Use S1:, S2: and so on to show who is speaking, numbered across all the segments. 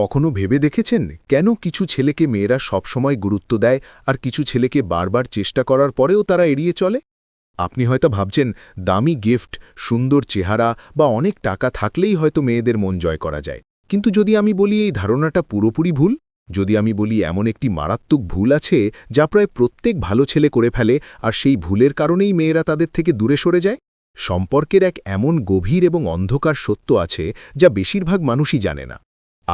S1: কখনো ভেবে দেখেছেন? কেন কিছু ছেলেকে মেয়েরা সবসময় গুরুত্ব দেয় আর কিছু ছেলেকে বারবার চেষ্টা করার পরেও তারা এড়িয়ে চলে? আপনি হয়তো ভাবছেন, দামি গিফট, সুন্দর চেহারা বা অনেক টাকা থাকলেই হয়তো মেয়েদের মন জয় করা যায়। কিন্তু যদি আমি বলি এই ধারণাটা পুরোপুরি ভুল, যদি আমি বলি এমন একটি মারাত্মক ভুল আছে যা প্রায় প্রত্যেক ভালো ছেলে করে ফেলে আর সেই ভুলের কারণেই মেয়েরা তাদের থেকে দূরে সরে যায়? সম্পর্কের এক এমন গভীর এবং অন্ধকার সত্য আছে যা বেশিরভাগ মানুষই জানে না।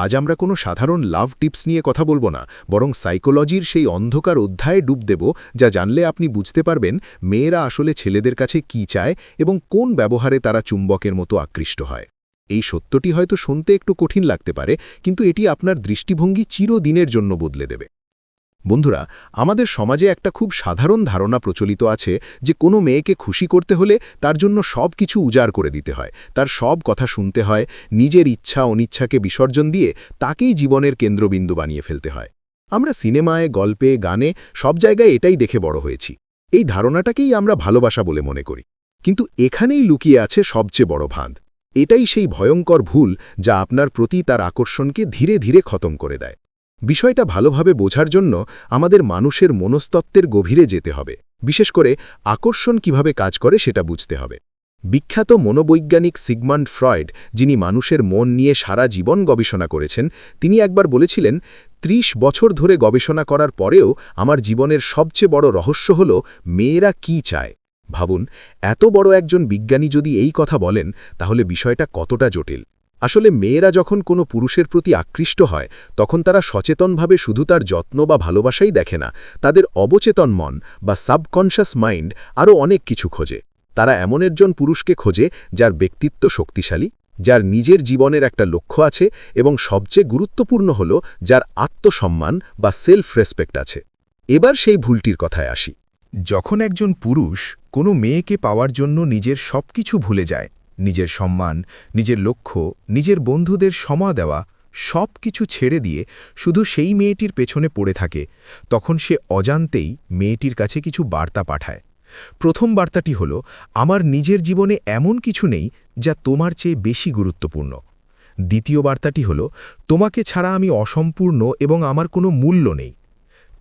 S1: আজ আমরা কোনো সাধারণ লাভ টিপস নিয়ে কথা বলব না, বরং সাইকোলজির সেই অন্ধকার অধ্যায়ে ডুব দেব, যা জানলে আপনি বুঝতে পারবেন মেয়েরা আসলে ছেলেদের কাছে কি চায় এবং কোন ব্যবহারে তারা চুম্বকের মতো আকৃষ্ট হয়। এই সত্যটি হয়তো শুনতে একটু কঠিন লাগতে পারে, কিন্তু এটি আপনার দৃষ্টিভঙ্গি চিরদিনের জন্য বদলে দেবে। বন্ধুরা, আমাদের সমাজে একটা খুব সাধারণ ধারণা প্রচলিত আছে যে কোনো মেয়েকে খুশি করতে হলে তার জন্য সব কিছু উজাড় করে দিতে হয়। তার সব কথা শুনতে হয়, নিজের ইচ্ছা, অনিচ্ছাকে বিসর্জন দিয়ে তাকেই জীবনের কেন্দ্রবিন্দু বানিয়ে ফেলতে হয়। আমরা সিনেমায়, গল্পে, গানে সব জায়গায় এটাই দেখে বড় হয়েছি। এই ধারণাটাকেই আমরা ভালোবাসা বলে মনে করি। কিন্তু এখানেই লুকিয়ে আছে সবচেয়ে বড় ভাঁধ এটাই সেই ভয়ঙ্কর ভুল যা আপনার প্রতি তার আকর্ষণকে ধীরে ধীরে খতম করে দেয়। বিষয়টা ভালোভাবে বোঝার জন্য আমাদের মানুষের মনস্তত্ত্বের গভীরে যেতে হবে। বিশেষ করে আকর্ষণ কীভাবে কাজ করে সেটা বুঝতে হবে। বিখ্যাত মনোবৈজ্ঞানিক সিগমান্ড ফ্রয়েড, যিনি মানুষের মন নিয়ে সারা জীবন গবেষণা করেছেন, তিনি একবার বলেছিলেন ৩০ বছর ধরে গবেষণা করার পরেও আমার জীবনের সবচেয়ে বড় রহস্য হল মেয়েরা কি চায়। ভাবুন, এত বড় একজন বিজ্ঞানী যদি এই কথা বলেন, তাহলে বিষয়টা কতটা জটিল। আসলে মেয়েরা যখন কোনো পুরুষের প্রতি আকৃষ্ট হয়, তখন তারা সচেতনভাবে শুধু তার যত্ন বা ভালোবাসাই দেখে না, তাদের অবচেতন মন বা সাবকনশাস মাইন্ড আরও অনেক কিছু খোঁজে। তারা এমন একজন পুরুষকে খোঁজে যার ব্যক্তিত্ব শক্তিশালী, যার নিজের জীবনের একটা লক্ষ্য আছে এবং সবচেয়ে গুরুত্বপূর্ণ হল যার আত্মসম্মান বা সেলফ রেসপেক্ট আছে। এবার সেই ভুলটির কথায় আসি। যখন একজন পুরুষ কোনো মেয়েকে পাওয়ার জন্য নিজের সবকিছু ভুলে যায় নিজের সম্মান, নিজের লক্ষ্য, নিজের বন্ধুদের সময় দেওয়া, সব কিছু ছেড়ে দিয়ে শুধু সেই মেয়েটির পেছনে পড়ে থাকে। তখন সে অজান্তেই মেয়েটির কাছে কিছু বার্তা পাঠায়। প্রথম বার্তাটি হল, আমার নিজের জীবনে এমন কিছু নেই যা তোমার চেয়ে বেশি গুরুত্বপূর্ণ। দ্বিতীয় বার্তাটি হল, তোমাকে ছাড়া আমি অসম্পূর্ণ এবং আমার কোনো মূল্য নেই।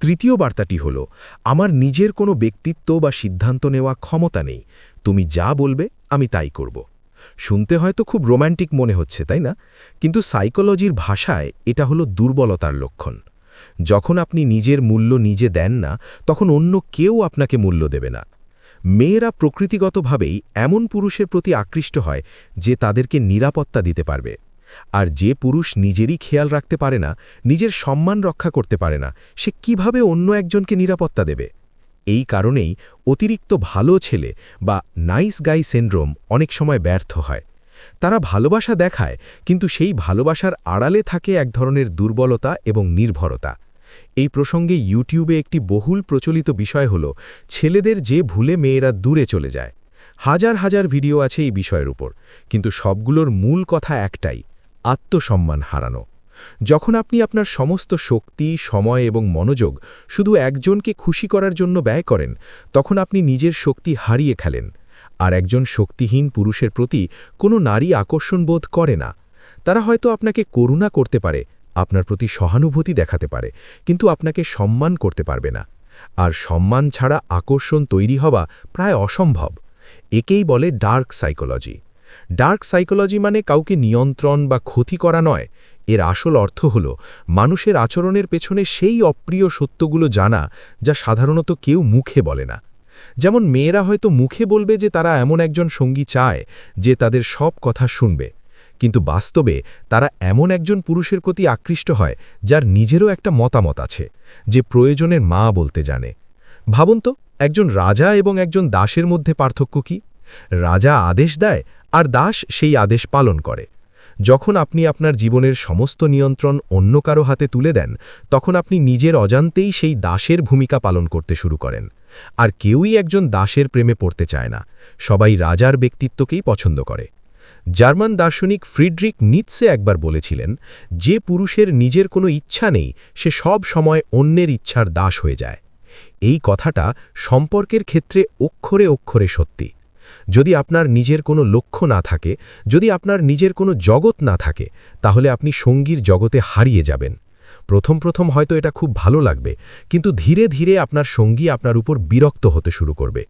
S1: তৃতীয় বার্তাটি হল, আমার নিজের কোনো ব্যক্তিত্ব বা সিদ্ধান্ত নেওয়া ক্ষমতা নেই। তুমি যা বলবে আমি তাই করব। শুনতে হয়তো খুব রোম্যান্টিক মনে হচ্ছে, তাই না? কিন্তু সাইকোলজির ভাষায় এটা হলো দুর্বলতার লক্ষণ। যখন আপনি নিজের মূল্য নিজে দেন না, তখন অন্য কেউ আপনাকে মূল্য দেবে না। মেয়েরা প্রকৃতিগতভাবেই এমন পুরুষের প্রতি আকৃষ্ট হয় যে তাদেরকে নিরাপত্তা দিতে পারবে। আর যে পুরুষ নিজেরই খেয়াল রাখতে পারে না, নিজের সম্মান রক্ষা করতে পারে না, সে কীভাবে অন্য একজনকে নিরাপত্তা দেবে? এই কারণেই অতিরিক্ত ভালো ছেলে বা নাইস গাই সিন্ড্রোম অনেক সময় ব্যর্থ হয়। তারা ভালোবাসা দেখায়, কিন্তু সেই ভালোবাসার আড়ালে থাকে এক ধরনের দুর্বলতা এবং নির্ভরতা। এই প্রসঙ্গে ইউটিউবে একটি বহুল প্রচলিত বিষয় হল, ছেলেদের যে ভুলে মেয়েরা দূরে চলে যায়। হাজার হাজার ভিডিও আছে এই বিষয়ের উপর, কিন্তু সবগুলোর মূল কথা একটাই, আত্মসম্মান হারানো। যখন আপনি আপনার সমস্ত শক্তি, সময় এবং মনোযোগ শুধু একজনকে খুশি করার জন্য ব্যয় করেন, তখন আপনি নিজের শক্তি হারিয়ে খেলেন আর একজন শক্তিহীন পুরুষের প্রতি কোনো নারী আকর্ষণ বোধ করে না। তারা হয়তো আপনাকে করুণা করতে পারে, আপনার প্রতি সহানুভূতি দেখাতে পারে, কিন্তু আপনাকে সম্মান করতে পারবে না। আর সম্মান ছাড়া আকর্ষণ তৈরি হওয়া প্রায় অসম্ভব। একেই বলে ডার্ক সাইকোলজি। ডার্ক সাইকোলজি মানে কাউকে নিয়ন্ত্রণ বা ক্ষতি করা নয়। এর আসল অর্থ হল, মানুষের আচরণের পেছনে সেই অপ্রিয় সত্যগুলো জানা যা সাধারণত কেউ মুখে বলে না। যেমন মেয়েরা হয়তো মুখে বলবে যে তারা এমন একজন সঙ্গী চায় যে তাদের সব কথা শুনবে। কিন্তু বাস্তবে তারা এমন একজন পুরুষের প্রতি আকৃষ্ট হয় যার নিজেরও একটা মতামত আছে, যে প্রয়োজনের মা বলতে জানে। ভাবুন তো, একজন রাজা এবং একজন দাসের মধ্যে পার্থক্য কি? রাজা আদেশ দেয় আর দাস সেই আদেশ পালন করে। যখন আপনি আপনার জীবনের সমস্ত নিয়ন্ত্রণ অন্য কারও হাতে তুলে দেন, তখন আপনি নিজের অজান্তেই সেই দাসের ভূমিকা পালন করতে শুরু করেন। আর কেউই একজন দাসের প্রেমে পড়তে চায় না। সবাই রাজার ব্যক্তিত্বকেই পছন্দ করে। জার্মান দার্শনিক ফ্রিডরিক নিৎসে একবার বলেছিলেন, যে পুরুষের নিজের কোনো ইচ্ছা নেই, সে সব সময় অন্যের ইচ্ছার দাস হয়ে যায়। এই কথাটা সম্পর্কের ক্ষেত্রে অক্ষরে অক্ষরে সত্যি।
S2: যদি আপনার নিজের কোনো লক্ষ্য না থাকে, যদি আপনার নিজের কোনো জগৎ না থাকে, তাহলে আপনি সঙ্গীর জগতে হারিয়ে যাবেন। প্রথম প্রথম হয়তো এটা খুব ভালো লাগবে, কিন্তু ধীরে ধীরে আপনার সঙ্গী আপনার উপর বিরক্ত হতে শুরু করবে,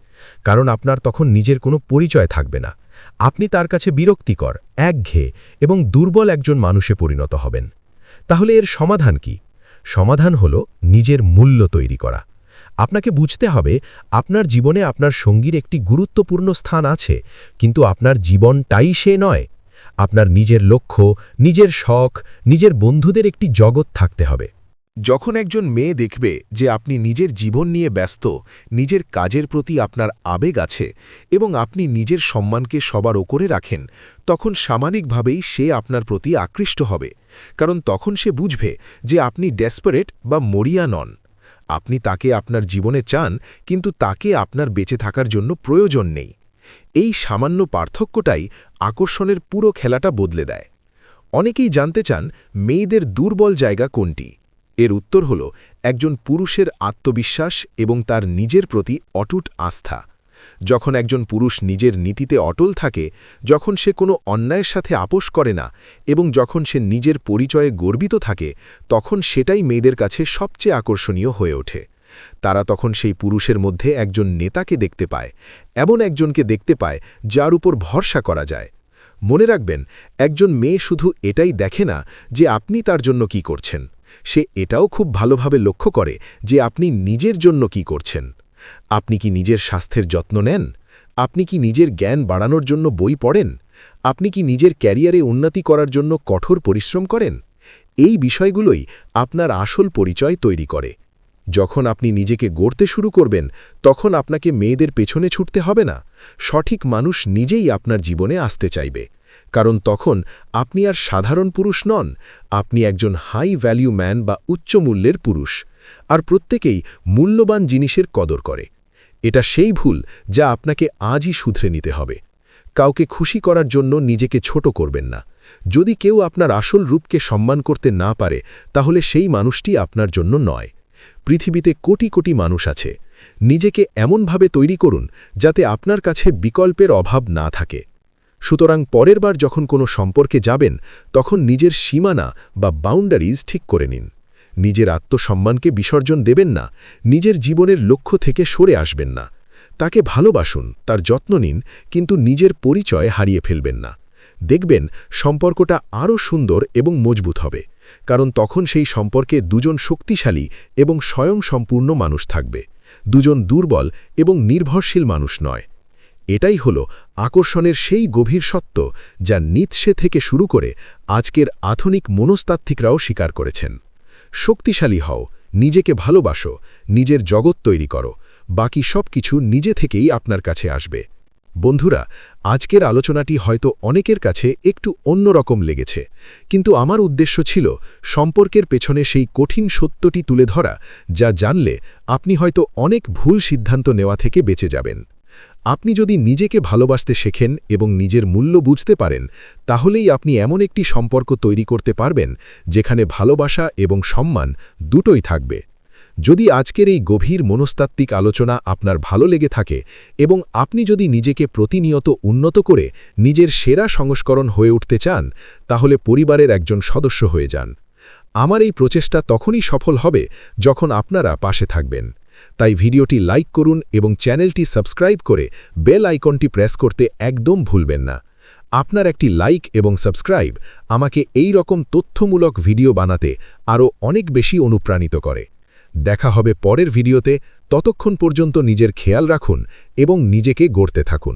S2: কারণ আপনার তখন নিজের কোনো পরিচয় থাকবে না। আপনি তার কাছে বিরক্তিকর, একঘেয়ে এবং দুর্বল একজন মানুষে পরিণত হবেন। তাহলে এর সমাধান কি? সমাধান হল নিজের মূল্য তৈরি করা। আপনাকে বুঝতে হবে, আপনার জীবনে আপনার সঙ্গীর একটি গুরুত্বপূর্ণ স্থান আছে, কিন্তু আপনার জীবনটাই সে নয়। আপনার নিজের লক্ষ্য, নিজের শখ, নিজের বন্ধুদের একটি জগৎ থাকতে হবে।
S1: যখন একজন মেয়ে দেখবে যে আপনি নিজের জীবন নিয়ে ব্যস্ত, নিজের কাজের প্রতি আপনার আবেগ আছে এবং আপনি নিজের সম্মানকে সবার ওপরে রাখেন, তখন সামানিকভাবেই সে আপনার প্রতি আকৃষ্ট হবে। কারণ তখন সে বুঝবে যে আপনি ডেসপারেট বা মরিয়া নন। আপনি তাকে আপনার জীবনে চান, কিন্তু তাকে আপনার বেঁচে থাকার জন্য প্রয়োজন নেই। এই সামান্য পার্থক্যটাই আকর্ষণের পুরো খেলাটা বদলে দেয়। অনেকেই জানতে চান, মেয়েদের দুর্বল জায়গা কোনটি? এর উত্তর হল, একজন পুরুষের আত্মবিশ্বাস এবং তার নিজের প্রতি অটুট আস্থা। যখন একজন পুরুষ নিজের নীতিতে অটল থাকে, যখন সে কোনো অন্যায়ের সাথে আপোষ করে না এবং যখন সে নিজের পরিচয়ে গর্বিত থাকে, তখন সেটাই মেয়েদের কাছে সবচেয়ে আকর্ষণীয় হয়ে ওঠে। তারা তখন সেই পুরুষের মধ্যে একজন নেতাকে দেখতে পায়, এমন একজনকে দেখতে পায় যার উপর ভরসা করা যায়। মনে রাখবেন, একজন মেয়ে শুধু এটাই দেখে না যে আপনি তার জন্য কি করছেন। সে এটাও খুব ভালোভাবে লক্ষ্য করে যে আপনি নিজের জন্য কি করছেন। আপনি কি নিজের স্বাস্থ্যের যত্ন নেন? আপনি কি নিজের জ্ঞান বাড়ানোর জন্য বই পড়েন? আপনি কি নিজের ক্যারিয়ারে উন্নতি করার জন্য কঠোর পরিশ্রম করেন? এই বিষয়গুলোই আপনার আসল পরিচয় তৈরি করে। যখন আপনি নিজেকে গড়তে শুরু করবেন, তখন আপনাকে মেয়েদের পেছনে ছুটতে হবে না। সঠিক মানুষ নিজেই আপনার জীবনে আসতে চাইবে। কারণ তখন আপনি আর সাধারণ পুরুষ নন, আপনি একজন হাই ভ্যালিউ ম্যান বা উচ্চ মূল্যের পুরুষ। আর প্রত্যেকেই মূল্যবান জিনিসের কদর করে। এটা সেই ভুল যা আপনাকে আজই শুধরে নিতে হবে। কাউকে খুশি করার জন্য নিজেকে ছোট করবেন না। যদি কেউ আপনার আসল রূপকে সম্মান করতে না পারে, তাহলে সেই মানুষটি আপনার জন্য নয়। পৃথিবীতে কোটি কোটি মানুষ আছে। নিজেকে এমনভাবে তৈরি করুন যাতে আপনার কাছে বিকল্পের অভাব না থাকে। সুতরাং পরের বার যখন কোনো সম্পর্কে যাবেন, তখন নিজের সীমানা বা বাউন্ডারিজ ঠিক করে নিন। নিজের আত্মসম্মানকে বিসর্জন দেবেন না, নিজের জীবনের লক্ষ্য থেকে সরে আসবেন না। তাকে ভালোবাসুন, তার যত্ন নিন, কিন্তু নিজের পরিচয় হারিয়ে ফেলবেন না। দেখবেন, সম্পর্কটা আরও সুন্দর এবং মজবুত হবে, কারণ তখন সেই সম্পর্কে দুজন শক্তিশালী এবং স্বয়ংসম্পূর্ণ মানুষ থাকবে, দুজন দুর্বল এবং নির্ভরশীল মানুষ নয়। এটাই হল আকর্ষণের সেই গভীর সত্য যা নিৎসে থেকে শুরু করে আজকের আধুনিক মনস্তাত্ত্বিকরাও স্বীকার করেছেন। শক্তিশালী হও, নিজেকে ভালোবাসো, নিজের জগৎ তৈরি করো, বাকি সব কিছু নিজে থেকেই আপনার কাছে আসবে। বন্ধুরা, আজকের আলোচনাটি হয়তো অনেকের কাছে একটু অন্যরকম লেগেছে, কিন্তু আমার উদ্দেশ্য ছিল সম্পর্কের পেছনে সেই কঠিন সত্যটি তুলে ধরা, যা জানলে আপনি হয়তো অনেক ভুল সিদ্ধান্ত নেওয়া থেকে বেঁচে যাবেন। আপনি যদি নিজেকে ভালোবাসতে শেখেন এবং নিজের মূল্য বুঝতে পারেন, তাহলেই আপনি এমন একটি সম্পর্ক তৈরি করতে পারবেন, যেখানে ভালোবাসা এবং সম্মান দুটোই থাকবে। যদি আজকের এই গভীর মনস্তাত্ত্বিক আলোচনা আপনার ভালো লেগে থাকে এবং আপনি যদি নিজেকে প্রতিনিয়ত উন্নত করে নিজের সেরা সংস্করণ হয়ে উঠতে চান, তাহলে পরিবারের একজন সদস্য হয়ে যান। আমার এই প্রচেষ্টা তখনই সফল হবে যখন আপনারা পাশে থাকবেন। তাই ভিডিওটি লাইক করুন এবং চ্যানেলটি সাবস্ক্রাইব করে বেল আইকনটি প্রেস করতে একদম ভুলবেন না। আপনার একটি লাইক এবং সাবস্ক্রাইব আমাকে এই রকম তথ্যমূলক ভিডিও বানাতে আরও অনেক বেশি অনুপ্রাণিত করে। দেখা হবে পরের ভিডিওতে। ততক্ষণ পর্যন্ত নিজের খেয়াল রাখুন এবং নিজেকে গড়তে থাকুন।